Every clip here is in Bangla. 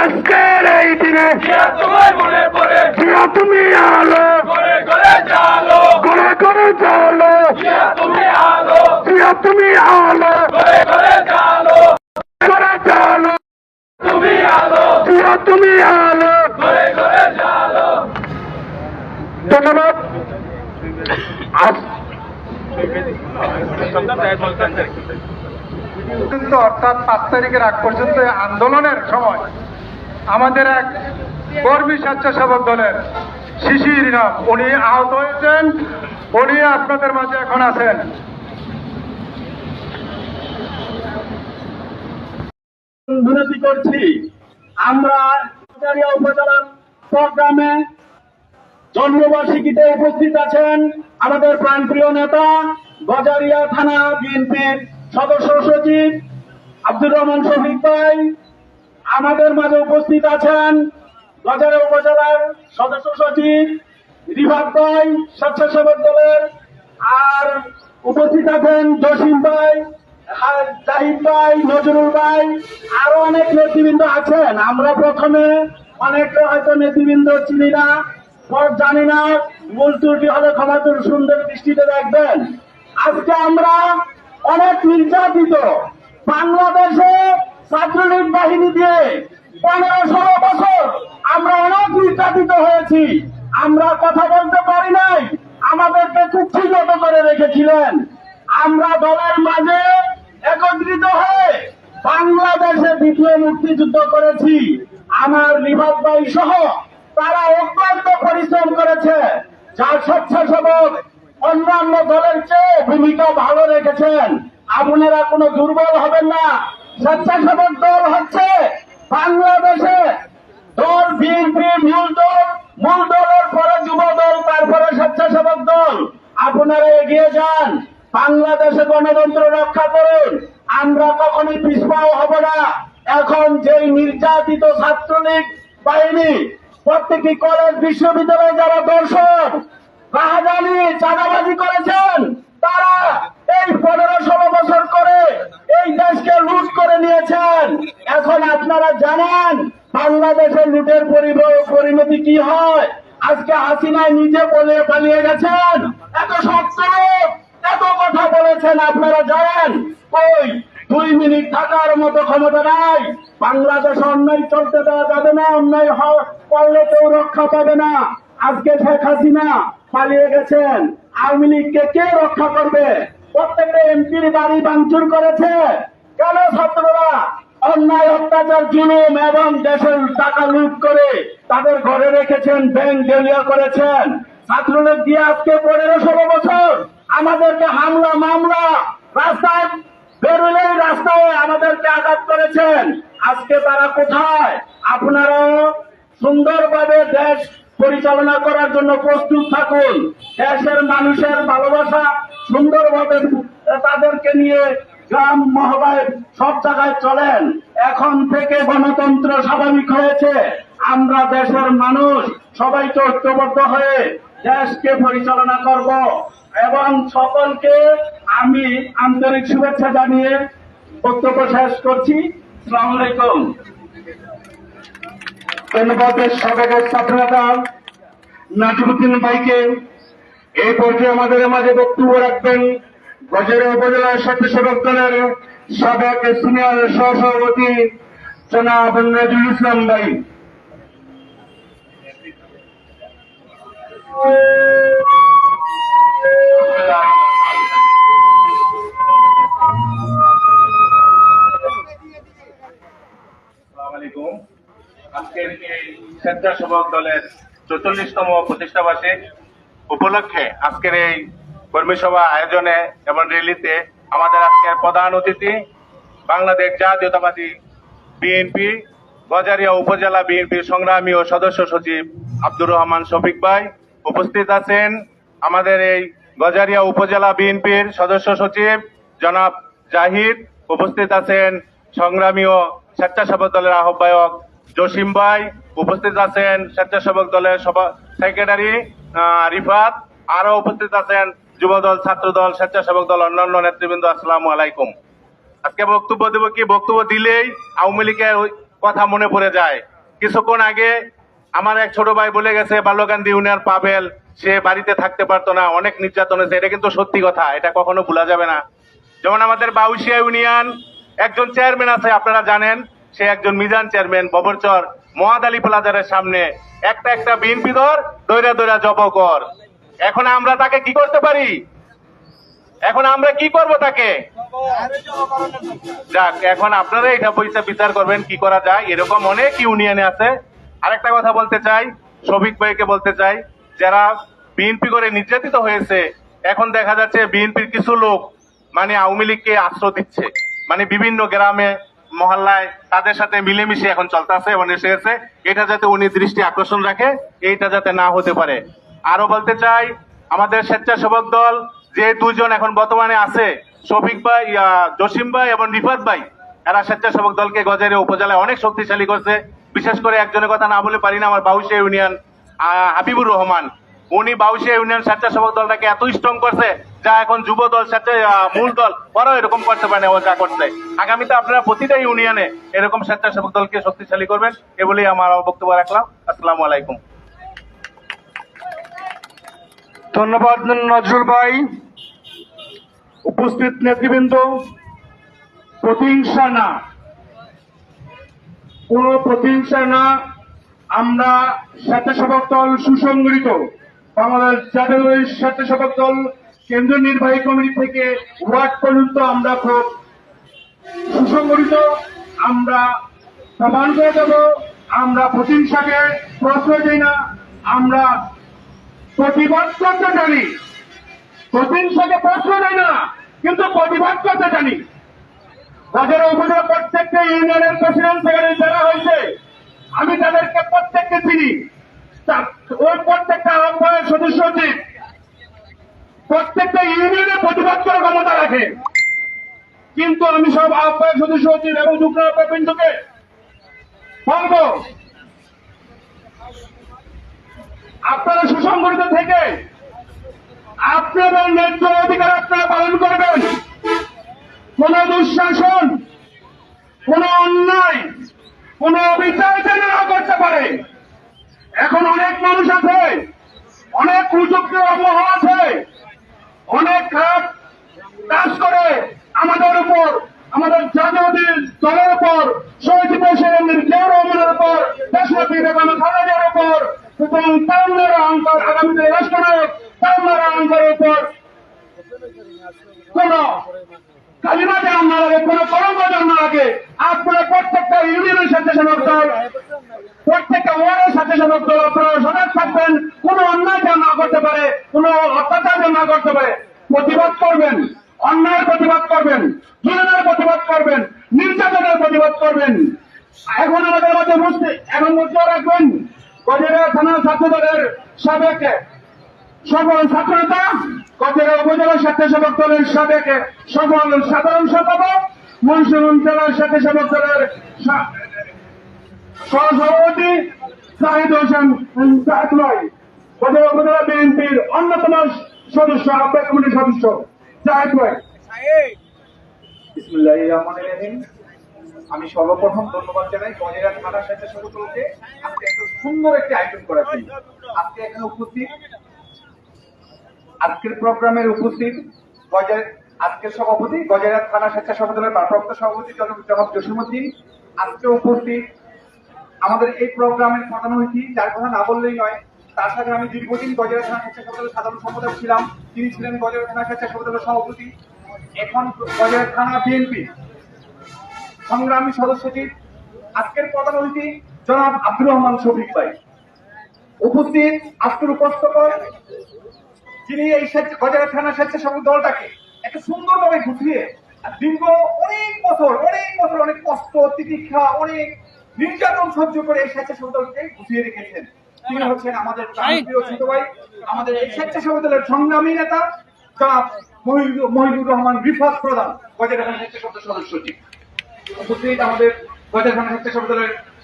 আজকের এই দিনে মনে পড়ে। তুমি আলো। করে জালো। করে তুমি আলো। প্রিয় তুমি আলো। করে করে জালো। করে চলো তুমি আলো। প্রিয় তুমি আলো। করে করে জালো। ধন্যবাদ। আজ- অর্থাৎ পাঁচ তারিখের আগ পর্যন্ত আন্দোলনের সময় আমাদের এক কর্মী স্বেচ্ছাসেবক দলের শিশির নাম উনি আহত হয়েছেন, উনি আপনাদের মাঝে এখন আছেন। বিনতি করছি, আমরা প্রোগ্রামে জন্মবার্ষিকীতে উপস্থিত আছেন আমাদের প্রাণপ্রিয় নেতা গজারিয়া থানা বিএনপির সদস্য সচিব আব্দুর রহমান শফিক ভাই আমাদের মাঝে উপস্থিত আছেন গজারিয়া উপজেলার সদস্য সচিব রিভাব ভাই, স্বেচ্ছাসেবক দলের, আর উপস্থিত আছেন জসিম ভাই জাহিদ ভাই, নজরুল ভাই, আরও অনেক নেতৃবৃন্দ আছেন। আমরা প্রথমে অনেক হয়তো নেতৃবৃন্দ চিনি না পর জানি না, মূল ত্রুটি হলে ক্ষমা সুন্দর দৃষ্টিতে দেখবেন। আজকে আমরা অনেক নির্যাতিত বাংলাদেশে ছাত্রলীগ বাহিনী দিয়ে পনেরো ষোলো বছর আমরা অনেক নির্যাতিত হয়েছি। আমরা কথা বলতে পারি নাই, আমাদেরকে কুক্ষিগত করে রেখেছিলেন। আমরা দলের মাঝে একত্রিত হয়ে বাংলাদেশে দ্বিতীয় মুক্তিযুদ্ধ করেছি। আমার রিভাব ভাই সহ তারা অত্যন্ত পরিশ্রম করেছে, যার স্বেচ্ছাসেবক অন্যান্য দলের চেয়ে ভূমিকা ভালো রেখেছেন। আপনারা কোনো দুর্বল হবেন না। স্বেচ্ছাসেবক দল হচ্ছে বাংলাদেশে দল বিএনপি, মূল দল, মূল দলের পরে যুব দল, তারপরে স্বেচ্ছাসেবক দল। আপনারা এগিয়ে যান, বাংলাদেশে গণতন্ত্র রক্ষা করুন। আমরা কখনই পিছপাও হব না। এখন যেই নির্যাতিত ছাত্রলীগ বাহিনী প্রত্যেকটি কলেজ, বিশ্ববিদ্যালয়ে যারা দর্শক রাহাজানি চাঁদাবাজি করেছেন তারা এই পনেরো ষোলো বছর করে এই দেশকে লুট করে নিয়েছেন এখন আপনারা জানেন বাংলাদেশের লুটের পরিণতি কি হয়? আজকে হাসিনায় নিজে বলে পালিয়ে গেছেন। এত শক্ত এত কথা বলেছেন, আপনারা জানেন? ওই দুই মিনিট থাকার মতো ক্ষমতা নাই। বাংলাদেশ অন্যায় চলতে দেওয়া যাবে না, অন্যায় করলে কেউ রক্ষা পাবে না। আজকে শেখ হাসিনা পালিয়ে গেছেন। আওয়ামী লীগকে কে রক্ষা করবে? প্রত্যেকটা এমপির বাড়ি ভাঙচুর করেছে। কেন ছাত্ররা? অন্যায়, অত্যাচার, জুলুম এবং দেশের টাকা লুট করে তাদের ঘরে রেখেছেন, ব্যাংক দেলিয়া করেছেন। ছাত্রলীগ দিয়ে আজকে পনেরো ষোলো বছর আমাদেরকে হামলা, মামলা, রাস্তায় বেরোলেই রাস্তায় আমাদেরকে আঘাত করেছেন। আজকে তারা কোথায়? আপনারা সুন্দরভাবে দেশ পরিচালনা করার জন্য প্রস্তুত থাকুন। দেশের মানুষের ভালোবাসা সুন্দরভাবে তাদেরকে নিয়ে গ্রাম মহবায় সব জায়গায় চলেন। এখন থেকে গণতন্ত্র স্বাভাবিক হয়েছে। আমরা দেশের মানুষ সবাইকে ঐক্যবদ্ধ হয়ে দেশকে পরিচালনা করব এবং সকলকে আমি আন্তরিক শুভেচ্ছা জানিয়ে বক্তব্য শেষ করছি। সালাম আলাইকুম। ধন্যবাদ নাজিবুদ্দিন ভাইকে। এই পর্যায়ে আমাদের মাঝে বক্তব্য রাখবেন গজেরা উপজেলা স্বেচ্ছাসেবক দলের সাবেক সিনিয়র সহসভাপতি জনাব নজরুল ইসলাম ভাই। আজকের এই স্বেচ্ছাসেবক দলের চৌচল্লিশতম প্রতিষ্ঠা বার্ষিক উপলক্ষে আজকের এই কর্মী সভা আয়োজনে এবং র্যালিতে আমাদের আজকের প্রধান অতিথি বাংলাদেশ জাতীয়তাবাদী বিএনপি, গজারিয়া উপজেলা বিএনপির সংগ্রামী ও সদস্য সচিব আব্দুর রহমান শফিক ভাই উপস্থিত আছেন। আমাদের এই গজারিয়া উপজেলা বিএনপির সদস্য সচিব জনাব জাহিদ উপস্থিত আছেন। সংগ্রামী ও স্বেচ্ছাসেবক দলের আহ্বায়ক জসিম ভাই উপস্থিত আছেন। স্বেচ্ছাসেবক দলের সভা সেক্রেটারি রিফাত আরও উপস্থিত আছেন। যুবদল, ছাত্রদল, স্বেচ্ছাসেবক দল, অন্যান্য নেতৃবৃন্দ, আসসালামু আলাইকুম। আজকে বক্তব্য দেব কি? বক্তব্য দিলেই আওয়ামী লীগের কথা মনে পড়ে যায়। কিছুক্ষণ আগে আমার এক ছোট ভাই বলে গেছে, বাল্যকান্দি ইউনিয়ন পাবেল, সে বাড়িতে থাকতে পারতো না, অনেক নির্যাতন হয়েছে। এটা কিন্তু সত্যি কথা, এটা কখনো ভোলা যাবে না। যেমন আমাদের বাউশিয়া ইউনিয়ন, একজন চেয়ারম্যান আছে, আপনারা জানেন, সে একজন মিজান চেয়ারম্যান, ববরচর মহাদ আলী প্লাজারের সামনে। একটা একটা বিএনপি ধর দৈরা দৈরা জব কর। এখন আমরা তাকে কি করতে পারি? এখন আমরা কি করব তাকে? যাক, এখন আপনারা এটা পয়সা বিচার করবেন, কি করা যায়। এরকম অনেক ইউনিয়নে আছে। আরেকটা কথা বলতে চাই, শফিক ভাইকে বলতে চাই, যারা বিএনপি করে নির্যাতিত হয়েছে, এখন দেখা যাচ্ছে বিএনপির কিছু লোক মানে আওয়ামী লীগকে আশ্রয় দিচ্ছে। মানে বিভিন্ন গ্রামে, মহল্লায় তাদের সাথে মিলেমিশে এখন চলতেছে এবং এসে এটা যাতে উনি দৃষ্টি আকর্ষণ রাখে, এইটা যাতে না হতে পারে। আরও বলতে চাই, আমাদের স্বেচ্ছাসেবক দল, যে দুজন এখন বর্তমানে আছে, শফিক ভাই জসিম ভাই এবং রিফাত ভাই, এরা স্বেচ্ছাসেবক দলকে গজারিয়া উপজেলায় অনেক শক্তিশালী করছে। বিশেষ করে একজনের কথা না বলে পারি না আমার বাউশিয়া ইউনিয়ন হাবিবুর রহমান। উনি বাউশিয়া ইউনিয়ন স্বেচ্ছাসেবক দলটাকে এত স্ট্রং করছে, যা এখন যুব দল, স্বেচ্ছা মূল দল, ওরাও এরকম করতে পারে ও যা করছে। আগামীতে আপনারা প্রতিটা ইউনিয়নে এরকম স্বেচ্ছাসেবক দলকে শক্তিশালী করবেন, এ বলেই আমার বক্তব্য রাখলাম। আসসালামু আলাইকুম। ধন্যবাদ নজরুল ভাই। উপস্থিত নেতৃবৃন্দ, প্রতিহিংসা না। কোন প্রতিহিংসা না। আমরা স্বেচ্ছাসেবক দল সুসংগঠিত। বাংলাদেশ জাতীয় স্বেচ্ছাসেবক দল কেন্দ্রীয় নির্বাহী কমিটি থেকে ওয়ার্ড পর্যন্ত আমরা খুব সুসংগঠিত। আমরা প্রমাণ করে দেব। আমরা প্রতিহিংসাকে প্রশ্রয় দিই না। আমরা প্রতিবাদ করতে জানি। প্রতিহিংসাকে প্রশ্ন দেয় না, কিন্তু প্রতিবাদ করতে জানি। বাজারে উপজেলা প্রত্যেকটা ইউনিয়নের প্রেসিডেন্ট সেক্রেটারি যারা হয়েছে। আমি তাদেরকে প্রত্যেককে চিনি। ওই প্রত্যেকটা আহ্বায়ক সদস্য সচিব প্রত্যেকটা ইউনিয়নে প্রতিবাদ করার ক্ষমতা রাখে। কিন্তু আমি সব আহ্বায়ক সদস্য সচিব এবং যুগ্ম বিন্দুকে বলব আপনারা সুসংগঠিত থেকে আপনাদের ন্যায্য অধিকার আপনারা পালন করবেন। কোন দুঃশাসন, কোন অন্যায়, কোন অবিচার যেন না করতে পারে। এখন অনেক মানুষ আছে, অনেক কুচক্র আবহাওয়া আছে, অনেক খারাপ কাজ করে আমাদের উপর, আমাদের জাতীয় দলের উপর, শহীদ প্রেসিডেন্ট জিয়াউর রহমানের উপর, দেশনেত্রী বেগম খালেদার উপর এবং তামলার অঙ্কর আগামীতে রাষ্ট্রনায়ক তামলার অঙ্করের উপর কোন কালিমা জানান না লাগে কোন কলঙ্ক জানান না লাগে আপনারা প্রত্যেকটা ইউনিয়নের সাথে দল প্রত্যেকটা ওয়ার্ডের সাথে দল আপনারা সজাগ থাকবেন কোন অন্যায় যেন না করতে পারে কোন অত্যাচার যেন না করতে পারে প্রতিবাদ করবেন। অন্যায়ের প্রতিবাদ করবেন। জুলুমের প্রতিবাদ করবেন নির্যাতনের প্রতিবাদ করবেন। এখন আমাদের মধ্যে বুঝতে এখন বুঝতে রাখবেন গজেরা থানা ছাত্র দলের সাবেক সকল ছাত্রতা কচেরা উপজেলা স্বেচ্ছাসেবক দলের সাবেক সকল সাধারণ সম্পাদক মুন্সিগঞ্জ জেলার স্বেচ্ছাসেবক দলের সহসভাপতি জাহিদ হোসেন জাহিদ ভাই কচেরা উপজেলা বিএনপির অন্যতম সদস্য, আহ্বায়ক কমিটির সদস্য জাহিদ ভাই বিসমুল্লাহির রহমানির রহিম। আমি সর্বপ্রথম ধন্যবাদ জানাই গজেরা থানা স্বেচ্ছাসেবককে আজকে এত সুন্দর একটি আয়োজন করেছি আজকে এখানে উপস্থিত আজকের প্রোগ্রামের উপস্থিত গজের আজকের সভাপতি গজেরা থানা স্বেচ্ছাসেবক দলের ভারপ্রাপ্ত সভাপতি জনাব জসিমুদ্দিন আজকে উপস্থিত আমাদের এই প্রোগ্রামের প্রধান অতিথি, যার কথা না বললেই নয় তার সাথে আমি দীর্ঘদিন গজেরা থানা স্বেচ্ছাসেবক সাধারণ সম্পাদক ছিলাম। তিনি ছিলেন গজেরা থানা স্বেচ্ছাসেবক দলের সভাপতি। এখন গজেরা থানা বিএনপি। সংগ্রামী সদস্যটি, আজকের প্রধান অতিথি জনাব আব্দুর রহমান শফিক ভাই। উপস্থিত আজকের উপস্থাপক যিনি এই স্বেচ্ছা- থানা স্বেচ্ছাসেবক দলটাকে একটা সুন্দরভাবে গুছিয়ে দীর্ঘ অনেক বছর অনেক বছর অনেক কষ্ট, তিতিক্ষা, অনেক নির্যাতন সহ্য করে এই স্বেচ্ছাসেবক দলকে গুছিয়ে রেখেছেন। তিনি হচ্ছেন আমাদের ছোট ভাই, আমাদের এই স্বেচ্ছাসেবক দলের সংগ্রামী নেতা, জনাব মহিদুর রহমান রিফাত প্রধান গজেরা থানা স্বেচ্ছাসেবক সদস্যটি। উপস্থিত আমাদের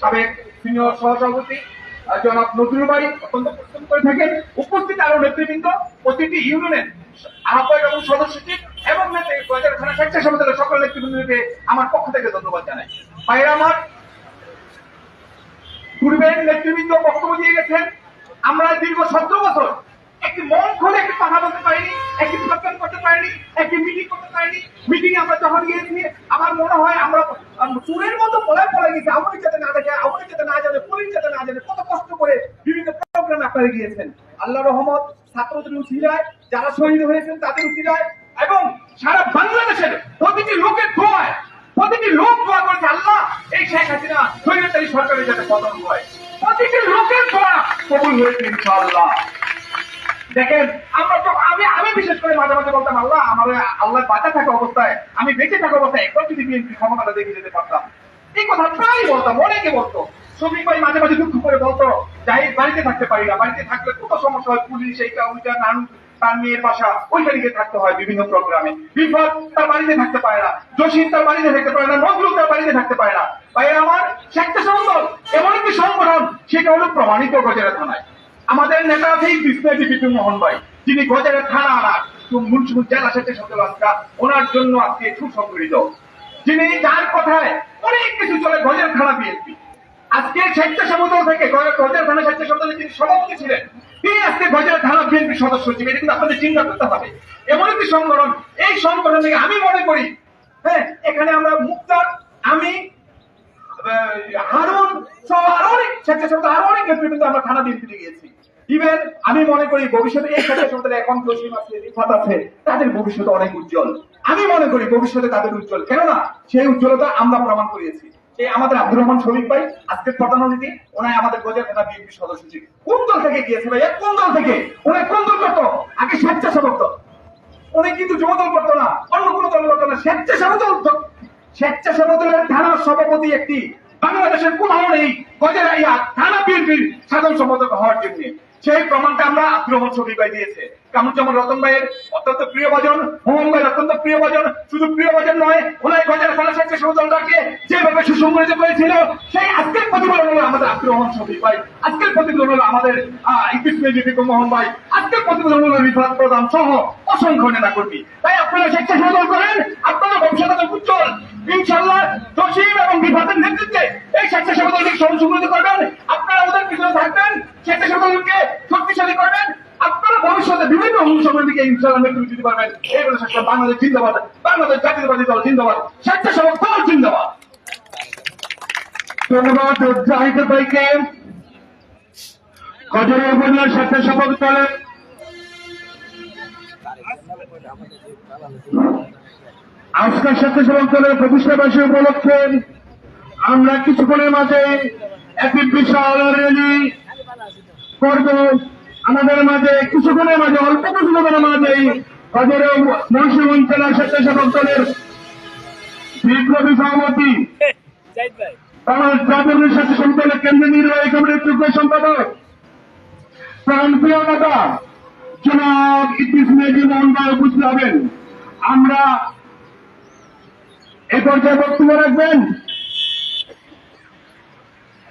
সাবেক সিনিয়র সহসভাপতি জনাব নজরুল বাড়ি, অত্যন্ত করে থাকেন। উপস্থিত আরও নেতৃবৃন্দ, প্রতিটি ইউনিয়নের আহ্বায়ক এবং সদস্যটি এবং সকল নেতৃবৃন্দকে আমার পক্ষ থেকে ধন্যবাদ জানাই। ভাইরা আমার পূর্বের নেতৃবৃন্দ বক্তব্য দিয়ে গেছেন। আমরা দীর্ঘ সতেরো বছর একটি মন খুলে একটি কথা বলতে পারিনি, একটি প্রোগ্রাম করতে পারিনি, একটি মিটিং করতে পারিনি। মিটিং আমরা যখন গিয়েছি, আমার মনে হয় আমরা চুরের মতো পলায় পড়ে গেছি আমাদের যাতে না দেখে আমাদের যাতে না জানে, পুলিশ যাতে না জানে, কত কষ্ট করে বিভিন্ন প্রোগ্রামে আপনারা গিয়েছেন। আল্লাহ রহমত ছাত্রদের উচিলায় যারা শহীদ হয়েছেন তাদের উচিলায় এবং সারা বাংলাদেশের প্রতিটি লোকের দোয়ায়, প্রতিটি লোক দোয়া করেছে, আল্লাহ, এই শেখ হাসিনা স্বৈরাচারী সরকারের যাতে পতন হয়। প্রতিটি লোকের দোয়া কবুল হয়েছে, ইনশাআল্লাহ। দেখেন, আমরা তো আমি আমি বিশেষ করে মাঝে মাঝে বলতাম, আল্লাহ, আমার আল্লাহ বাঁচা থাকা অবস্থায়, আমি বেঁচে থাকা অবস্থায় একবার যদি বিএনপি ক্ষমতাটা দেখে যেতে পারতাম। এই কথা প্রায় বলতাম, অনেকে বলতো। শ্রমিক ভাই মাঝে মাঝে দুঃখ করে বলতো যাই বাড়িতে থাকতে পারি না, বাড়িতে থাকলে কত সমস্যা হয়, পুলিশ, এইটা, ওইটা, নানু, তার মেয়ের বাসা ওইখানে গিয়ে থাকতে হয় বিভিন্ন প্রোগ্রামে। বিপদ তার বাড়িতে থাকতে পারে না, জসিম তার বাড়িতে থাকতে পারে না, নজরুল তার বাড়িতে থাকতে পারে না। ভাই আমার শেখটা সংগঠন এমন একটি সংগঠন, সেটা হলো প্রমাণিত গজেরা থানায়। আমাদের নেতা আছে বিষ্ণু বিপিন মোহন ভাই। যিনি গজের থানা মুন্সিপুর জেলা আজকা ওনার জন্য আজকে সুসংগঠিত। যিনি যার কথায় অনেক কিছু চলে গজের থানা বিএনপি। আজকে স্বেচ্ছাসেবক থেকে গজের থানা স্বেচ্ছাসেবকের যিনি সভাপতি ছিলেন, তিনি আজকে গজের থানা বিএনপি সদস্য ছিলেন। এটা কিন্তু আপনাদের চিন্তা করতে হবে। এমন একটি সংগঠন, এই সংগঠন থেকে আমি মনে করি হ্যাঁ এখানে আমরা মুক্তার, আমি হারুন সহ আরও অনেক স্বেচ্ছাসেবক আরও অনেক আমরা থানা গিয়েছি। ইভেন আমি মনে করি ভবিষ্যতে এই স্বেচ্ছাসেবক এখন আছে রিফাত আছে, তাদের ভবিষ্যৎ অনেক উজ্জ্বল। আমি মনে করি ভবিষ্যতে তাদের উজ্জ্বল। কেননা সেই উজ্জ্বলতা আমরা প্রমাণ করিয়েছি। এই আমাদের আব্দুর রহমান শরীফ ভাই, আজকের ওনায় আমাদের গজের বিএনপি সদস্য কোন দল থেকে গিয়েছে ভাইয়া? কোন দল থেকে? ওনার কোন দল করতো? আগে স্বেচ্ছাসেবক দল। উনি কিন্তু যুবদল করতো না, অন্য কোনো দল করতো না, স্বেচ্ছাসেবক দল স্বেচ্ছাসেবক দলের থানা সভাপতি একটি বাংলাদেশের কোথাও নেই গজেরাইয়া থানা বিএনপির সাধারণ সম্পাদক হওয়ার জন্য। সেই প্রমাণটা আমরা আগ্রহ ছবি পাই দিয়েছে। কামুজ্জামান রতন ভাইয়ের অত্যন্ত প্রিয় ভজন মোহন ভাইয়ের অত্যন্ত প্রিয় ভজন, শুধু প্রিয় ভজন নয় ওনার গজের থানা স্বেচ্ছাসেবক দলটাকে যেভাবে সুসংগঠিত করেছিল, সেই আজকের প্রতিফলন হলো আমাদের আব্দুর রহমান শফিক ভাই, আজকের প্রতিফলন হলো আমাদের ইকবিস মেজিক মোহন ভাই, আজকের প্রতিফলন হলো রিফাত প্রধান সহ অসংখ্য নেতা কর্মী তাই আপনারা স্বেচ্ছাসেবক দল করেন, আপনারা ভবিষ্যতে উজ্জ্বল। ইনশাল্লাহ জসিম এবং বিভাগের নেতৃত্বে এই স্বেচ্ছাসেবক দলকে সংশোধিত করবেন। আপনারা ওদের পিছনে থাকবেন, স্বেচ্ছাসেবক দলকে শক্তিশালী করবেন। আপনারা ভবিষ্যতে বিভিন্ন অনুষ্ঠানের দিকে ইনশাল্লাহ নেতৃত্ব দিতে পারবেন। এই বলে শেষ বাংলাদেশ জিন্দাবাদ। বাংলাদেশ জাতীয়বাদী দল জিন্দাবাদ। স্বেচ্ছাসেবক দল জিন্দাবাদ। ধন্যবাদ জাহিদ ভাইকে। উপজেলার স্বেচ্ছাসেবক স্বেচ্ছাসেবক দলের প্রতিষ্ঠাবাসী উপলক্ষে আমরা কিছুক্ষণের মাঝে একটি বিশাল র্যালি করব। আমাদের মাঝে কিছুক্ষণের মাঝে অল্প কিছুক্ষণের মাঝেই গজরের মুন্সিগঞ্জ জেলা স্বেচ্ছাসেবক দলের বিপ্লবী সভাপতি বাংলাদেশ জাতীয় স্বেচ্ছা সংগঠনের কেন্দ্রীয় নির্বাহী কমিটির যুগ্ম সম্পাদক প্রাণপ্রিয় নেতা জনাব ইতিস মেজি মোহন ভাই উপস্থিত হবেন। আমরা এই পর্যায়ে বক্তব্য রাখবেন।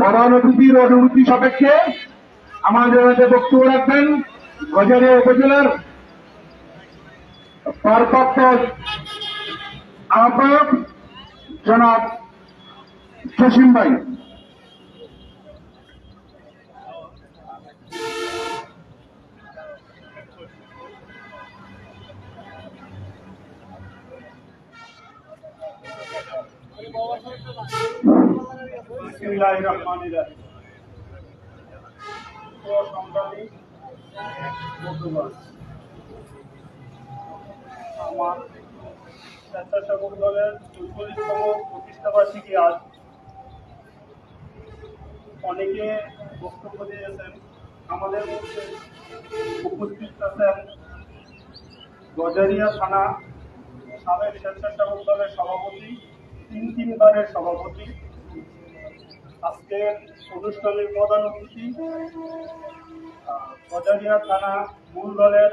প্রধান অতিথির অনুমতি সাপেক্ষে আমাদের মাঝে বক্তব্য রাখবেন গজারিয়া উপজেলার ভারপ্রাপ্ত আহ্বায়ক জনাব জসিম ভাই। বিসমিল্লাহির রহমানির রহিম তো সংগ্রামী বন্ধুগণ, আমার স্বেচ্ছাসেবক দলের প্রতিষ্ঠাবার্ষিকী আজ। অনেকে বক্তব্য দিয়েছেন আমাদের মধ্যে উপস্থিত আছেন গজারিয়া থানা সাবেক স্বেচ্ছাসেবক দলের সভাপতি তিন তিনবারের সভাপতি আজকের অনুষ্ঠানের প্রধান অতিথি গজারিয়া থানা মূল দলের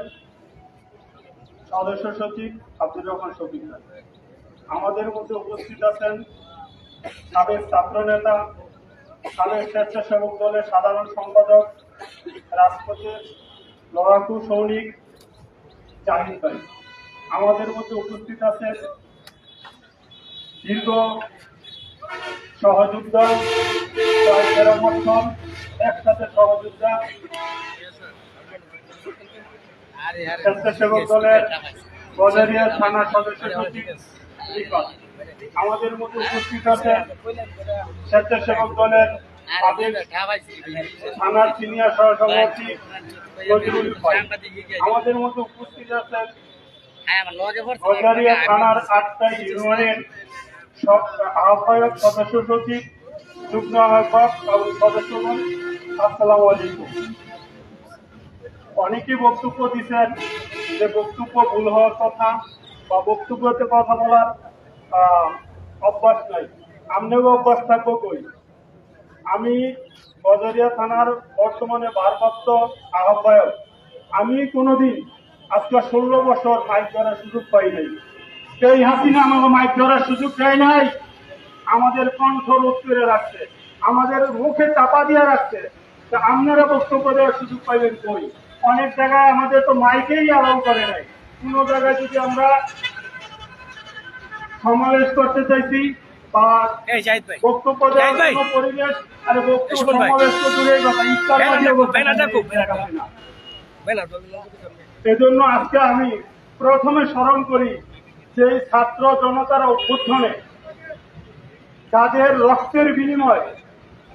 সদস্য সচিব আব্দুর রহমান শফিক আমাদের মধ্যে উপস্থিত আছেন সাবেক ছাত্র নেতা সাবেক স্বেচ্ছাসেবক দলের সাধারণ সম্পাদক, রাজপথের লড়াকু সৈনিক জাহিদ ভাই। আমাদের মধ্যে উপস্থিত আছেন দীর্ঘ সহযোদ্ধা বছর একসাথে সহযোদ্ধা স্বেচ্ছাসেবক দলের গজারিয়া থানা সদস্য সচিব আমাদের মধ্যে উপস্থিত আছেন স্বেচ্ছাসেবক দলের থানার সিনিয়র সহসভাপতি আমাদের মধ্যে উপস্থিত আছেন গজারিয়া থানার আটটা ইউনিয়নের আহ্বায়ক সদস্য সচিব, যুগ্ম আহ্বায়ক এবং সদস্যগণ আসসালামু আলাইকুম। অনেকে বক্তব্য দিচ্ছেন যে বক্তব্য ভুল হওয়ার কথা বা বক্তব্যতে কথা বলার অভ্যাস নাই। আমনেও অভ্যাস থাকব কই? আমি বজরিয়া থানার বর্তমানে ভারপ্রাপ্ত আহ্বায়ক। আমি কোনোদিন আজকে ষোলো বছর মাইক করার সুযোগ পাই নাই। এই হাসিনা আমাকে মাইক ধরার সুযোগ দেয় নাই। আমাদের কণ্ঠ রোধ করে রাখছে। আমাদের মুখে চাপা দিয়ে রাখছে। তা আপনারা বক্তব্য দেওয়ার সুযোগ পাইবেন কই? অনেক জায়গায় আমাদের তো মাইকেই অ্যালাউ করে নাই। কোনো জায়গায় যদি আমরা সমাবেশ করতে চাইছি বা বক্তব্য দেওয়ার। কোনো পরিবেশ আরে বক্তব্য সমাবেশ তো দূরের কথা ইফতার এজন্য আজকে আমি প্রথমে স্মরণ করি সেই ছাত্র জনতার অভ্যুত্থানে যাদের রক্তের বিনিময়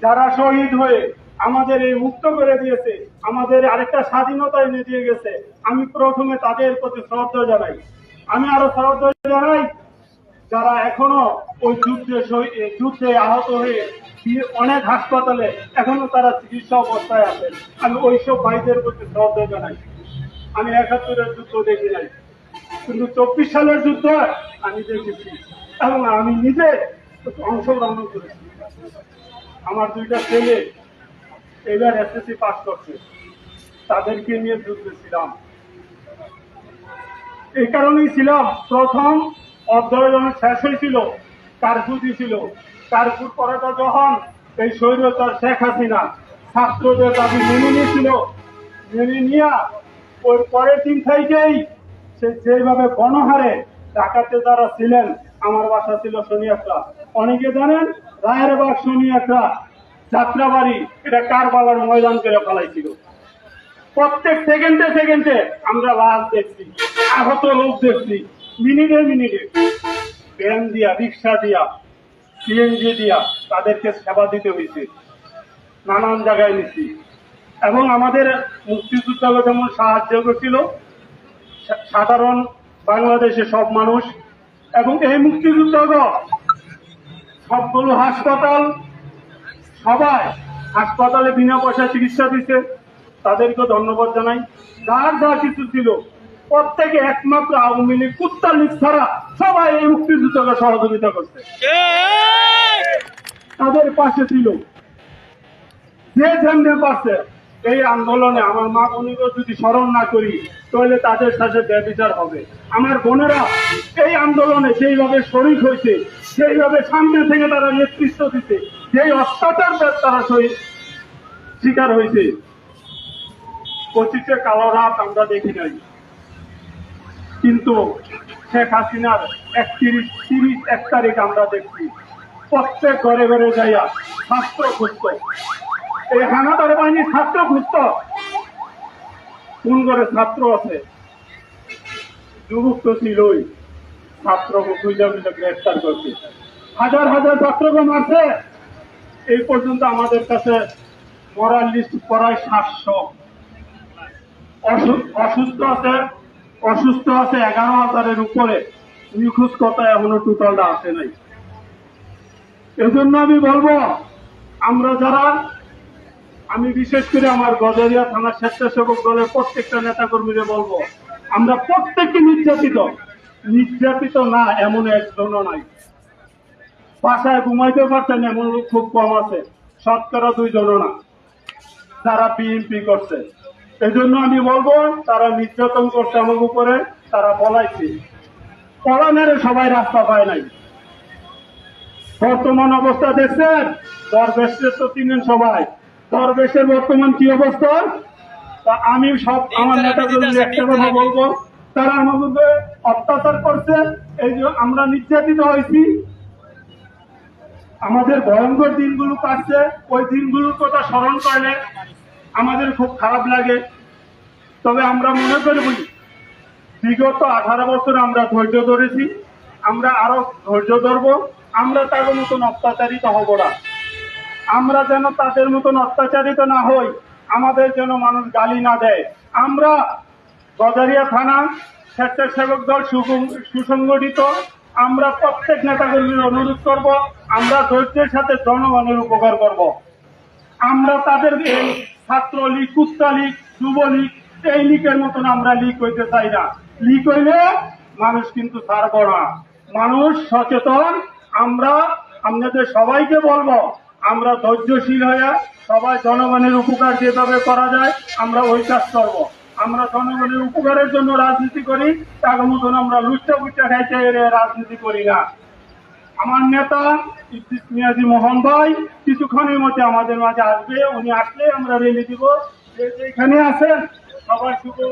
যারা শহীদ হয়ে আমাদের এই মুক্ত করে দিয়েছে, আমাদের আরেকটা স্বাধীনতা এনে দিয়ে গেছে, আমি প্রথমে তাদের প্রতি শ্রদ্ধা জানাই। আমি আরও শ্রদ্ধা জানাই যারা এখনও ওই যুদ্ধে যুদ্ধে আহত হয়ে অনেক হাসপাতালে এখনও তারা চিকিৎসা অবস্থায় আছেন। আমি ওইসব ভাইদের প্রতি শ্রদ্ধা জানাই। আমি একাত্তরের যুদ্ধ দেখি নাই। কিন্তু চব্বিশ সালের যুদ্ধ আমি দেখেছি। এবং আমি নিজে অংশগ্রহণ করেছি। আমার দুইটা ছেলে এবার এসএসসি পাস করছে। তাদেরকে নিয়ে যুদ্ধে ছিলাম। এই কারণেই ছিলাম প্রথম অধ্যায় যখন শেষ হয়েছিল কারফু দিয়েছিল কারফুর পরেটা যখন এই স্বৈরতার শেখ হাসিনা ছাত্রদের দাবি মেনে নিয়েছিল, মেনে নিয়ে ওই পরের দিন থেকেই যেভাবে গণহারে ঢাকাতে যারা ছিলেন, আমার বাসা ছিল শনিয়াকড়া অনেকে জানেন, রায়ের বাগ শনিয়াকড়া যাত্রাবাড়ি, এটা কারবালার ময়দান করে ফেলাইছিল। প্রত্যেক সেকেন্ডে সেকেন্ডে আমরা লাশ দেখছি, আহত লোক দেখছি, মিনিটে মিনিটে। ভ্যান দিয়া, রিক্সা দিয়া, সিএনজি দিয়া তাদেরকে সেবা দিতে হয়েছে নানান জায়গায় নিচ্ছি এবং আমাদের মুক্তিযোদ্ধাকে যেমন সাহায্য করছিল সাধারণ বাংলাদেশের সব মানুষ এবং এই মুক্তিযুদ্ধকে সবগুলো হাসপাতাল সবাই হাসপাতালে বিনা পয়সায় চিকিৎসা দিচ্ছে। তাদেরকে ধন্যবাদ জানাই। যার যা কিছু ছিল প্রত্যেকে একমাত্র আওয়ামী লীগ কুত্তা লীগ ছাড়া সবাই এই মুক্তিযুদ্ধকে সহযোগিতা করছে। তাদের পাশে ছিল। যে যেমনি পারছে এই আন্দোলনে আমার মা বোনকে যদি স্মরণ না করি, তাহলে তাদের সাথে ব্যবচার হবে। আমার বোনেরা এই আন্দোলনে যেইভাবে শরিক হয়েছে, সেইভাবে সামনে থেকে তারা নেতৃত্ব দিতে, যেই অত্যাচার তারা শিকার হয়েছে। পঁচিশে কালো রাত আমরা দেখি নাই। কিন্তু শেখ হাসিনার একত্রিশ, তিরিশ এক তারিখ আমরা দেখছি। প্রত্যেক ঘরে ঘরে যাইয়া ছাত্র খুঁজত। এই হানাদার বাহিনী ছাত্র খুঁজত কোন ঘরে ছাত্র আছে। যুবক তো ছিলই খুঁজে গ্রেফতার করছে। হাজার হাজার ছাত্রকে মারছে। এই পর্যন্ত আমাদের কাছে মরাল লিস্ট প্রায় সাতশো। অসুস্থ আছে অসুস্থ আছে, এগারো হাজারের উপরে। নিখোঁজ কথা এখনও টোটালটা আসে নাই। এজন্য আমি বলব, আমরা যারা আমি বিশেষ করে আমার গজারিয়া থানা স্বেচ্ছাসেবক দলের প্রত্যেকটা নেতা কর্মীদের বলব, আমরা প্রত্যেককে নির্যাতিত। নির্যাতিত না, এমন একজনও নাই। বাসায় ঘুমাইতে পারছেন এমন লোক খুব কম আছে। শতকরা দুইজনও না। যারা বিএনপি করছে। এই জন্য আমি বলব, তারা নির্যাতন করছে আমার উপরে, তারা বলাইছে পলানের সবাই রাস্তা পায় নাই। বর্তমান অবস্থা দেখছেন দরবেশের তো চিনেন সবাই। দরবেশের বর্তমান কি অবস্থা? তা আমি সব আমার নেতাগুলো একটা কথা বলব। তারা আমাদের অত্যাচার করছে। এই যে আমরা নির্যাতিত হয়েছি। আমাদের ভয়ঙ্কর দিনগুলো কাটছে। ওই দিনগুলোর কথা স্মরণ করলে আমাদের খুব খারাপ লাগে। তবে আমরা মনে করি বিগত আঠারো বছর আমরা ধৈর্য ধরেছি। আমরা আরও ধৈর্য ধরবো। আমরা তার মতন অত্যাচারিত হব না। আমরা যেন তাদের মতন অত্যাচারিত না হই, আমাদের যেন মানুষ গালি না দেয়। আমরা গজারিয়া থানা স্বেচ্ছাসেবক দল সুসং- সুসংগঠিত। আমরা প্রত্যেক নেতাকর্মীর অনুরোধ করব, আমরা ধৈর্যের সাথে জনগণের উপকার করব। আমরা তাদের এই ছাত্রলীগ কুত্তা লীগ যুবলীগ, এই লীগের মতন আমরা লীগ হইতে চাই না। লীগ হইলে মানুষ কিন্তু ছাড়বো না। মানুষ সচেতন। আমরা আপনাদের সবাইকে বলব আমরা ধৈর্যশীল হয়ে সবাই জনগণের উপকার যেভাবে করা যায়, আমরা ওই কাজ করব। আমরা জনগণের উপকারের জন্য রাজনীতি করি, তার মতন আমরা লুচ্চা বুচ্চা খাইতে রাজনীতি করি না। আমার নেতা ইদ্রিস মিয়াজি মোহন ভাই কিছুক্ষণের মধ্যে আমাদের মাঝে আসবে, উনি আসলে আমরা রেলি দিব। যে যেখানে আছেন, সবাই শুধু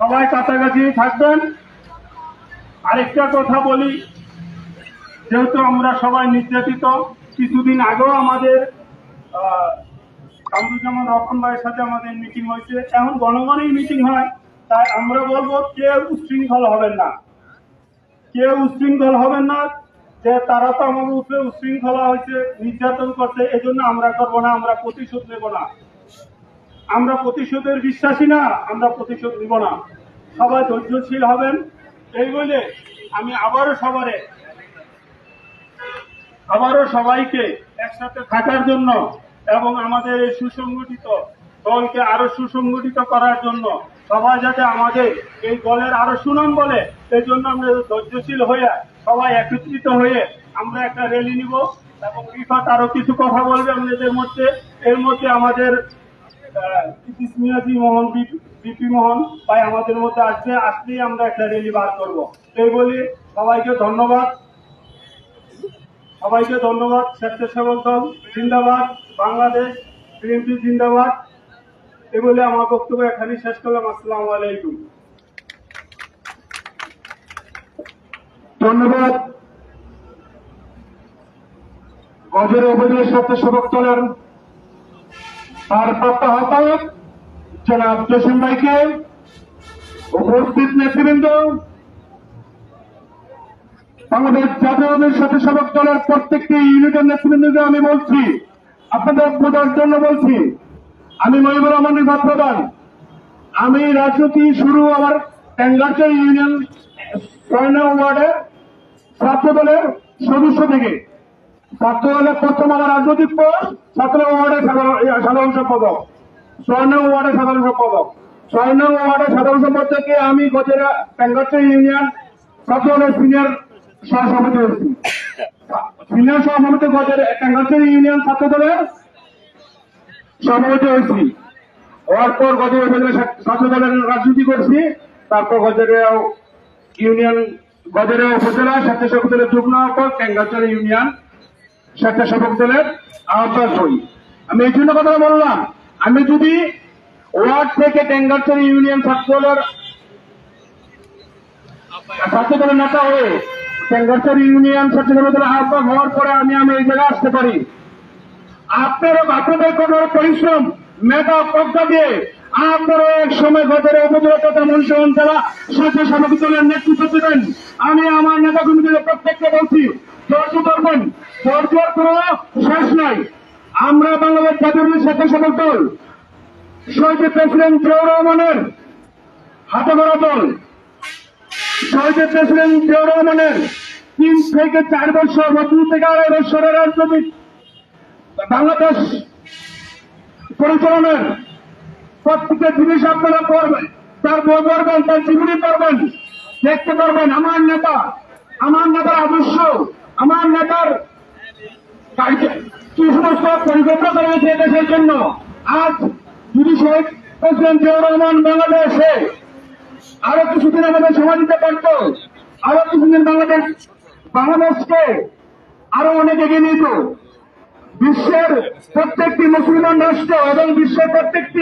সবাই কাছাকাছি থাকবেন। আরেকটা কথা বলি, যেহেতু আমরা সবাই নির্যাতিত কিছুদিন আগেও আমাদের কামরুজ্জামান রহমান ভাইয়ের সাথে আমাদের মিটিং হয়েছে। এখন গণগণেই মিটিং হয়, তাই আমরা বলব কেউ উচ্ছৃঙ্খল হবেন না। কেউ উচ্ছৃঙ্খল হবেন না, যে তারা তো আমাদের উপরে উচ্ছৃঙ্খলা হয়েছে, নির্যাতন করছে এই জন্য আমরা করব না, আমরা প্রতিশোধ নেব না। আমরা প্রতিশোধের বিশ্বাসী না, আমরা প্রতিশোধ নিব না। সবাই ধৈর্যশীল হবেন, এই বলে আমি আবারও সবারে আবারও সবাইকে একসাথে থাকার জন্য এবং আমাদের এই সুসংগঠিত দলকে আরও সুসংগঠিত করার জন্য সবাই যাতে আমাদের এই দলের আরও সুনাম বলে, সেই জন্য আমরা ধৈর্যশীল হয়ে সবাই একত্রিত হয়ে আমরা একটা র্যালি নিব এবং রিফাত আরও কিছু কথা বলবে আমাদের মধ্যে। এর মধ্যে আমাদের মিয়াজি মোহন বিপি মোহন ভাই আমাদের মধ্যে আসবে, আসলেই আমরা একটা র্যালি বার করব। এই বলে সবাইকে ধন্যবাদ। সবাইকে ধন্যবাদ, স্বেচ্ছাসেবক দল, জিন্দাবাদ, বাংলাদেশ, বিএনপি জিন্দাবাদ। এ বলে আমার বক্তব্য এখানে শেষ করলাম, আসসালামু আলাইকুম। ধন্যবাদ। গজের উপজেলা স্বেচ্ছাসেবক দলের ভারপ্রাপ্ত আহ্বায়ক জনাব জসিম ভাইকে উপস্থিত নেতৃবৃন্দ। বাংলাদেশ জাতীয় স্বেচ্ছাসেবক দলের প্রত্যেকটি ইউনিটের নেতৃবৃন্দকে আমি বলছি, আপনাদের বোঝার জন্য বলছি, আমি মহিবুর রহমান রিফাত প্রধান। আমি রাজনীতি শুরু আমার ট্যাঙ্গারচর ইউনিয়ন ছয় নং ওয়ার্ডের ছাত্র দলের সদস্য থেকে। ছাত্র দলের প্রথম আমার রাজনৈতিক পদ, ছাত্র ওয়ার্ডের সাধারণ সম্পাদক। নং ওয়ার্ডের সাধারণ সম্পাদক। নং ওয়ার্ডের সাধারণ সম্পাদক থেকে আমি গজেরা ট্যাঙ্গারচর ইউনিয়ন ছাত্র দলের সিনিয়র সহসভাপতি হয়েছি। সিনিয়র সহসভাপতি গজের ইউনিয়ন ছাত্র দলের সভাপতি হয়েছি। হওয়ার পর গজের ছাত্র দলের রাজনীতি করছি। তারপর গজের ইউনিয়ন গজেরা উপজেলা স্বেচ্ছাসেবক দলের যুগ্ম আহ্বায়ক ট্যাঙ্গাচর ইউনিয়ন স্বেচ্ছাসেবক দলের আহ্বায়ক হই। আমি এই জন্য কথা বললাম, আমি যদি ওয়ার্ড থেকে ট্যাঙ্গাচর ইউনিয়ন ছাত্র দলের ছাত্র দলের নেতা হয়ে ট্যাঙ্গাচর ইউনিয়ন দলের আহ্বায়ক হওয়ার পরে আমি আমি এই জায়গায় আসতে পারি আপনারা আপনাদের কোনো পরিশ্রম মেধা প্রজ্ঞা দিয়ে আপনারা এক সময় গতরে উপজেলা তথা মনসুন জেলা স্বেচ্ছাসেবক দলের নেতৃত্ব দেবেন আমি আমার নেতা কর্মীদের প্রত্যেককে বলছি ধৈর্য ধরবেন ধৈর্যের কোনো শেষ নাই আমরা বাংলাদেশ জাতীয় স্বেচ্ছাসেবক দল শহীদ প্রেসিডেন্ট জিয়াউর রহমানের হাতে ধরা দল শহীদ প্রেসিডেন্ট জিয়াউর রহমানের তিন থেকে চার বছর দুই থেকে আড়াই বছরের রাজনৈতিক বাংলাদেশ পরিচালনার প্রত্যেকটা জিনিস আপনারা করবেন তার বই পড়বেন, তার জীবনী পড়বেন, দেখতে পারবেন। আমার নেতা, আমার নেতার আদর্শ, আমার নেতার কি সমস্ত পরিকল্পনা করা দেশের জন্য? আজ যদি শহীদ প্রেসিডেন্ট জিয়াউর রহমান বাংলাদেশে আরও কিছুদিন আমাদের সময় দিতে পারত। আরও কিছুদিন বাংলাদেশ বাংলাদেশকে আরও অনেক এগিয়ে নিত বিশ্বের প্রত্যেকটি মুসলমান রাষ্ট্র এবং বিশ্বের প্রত্যেকটি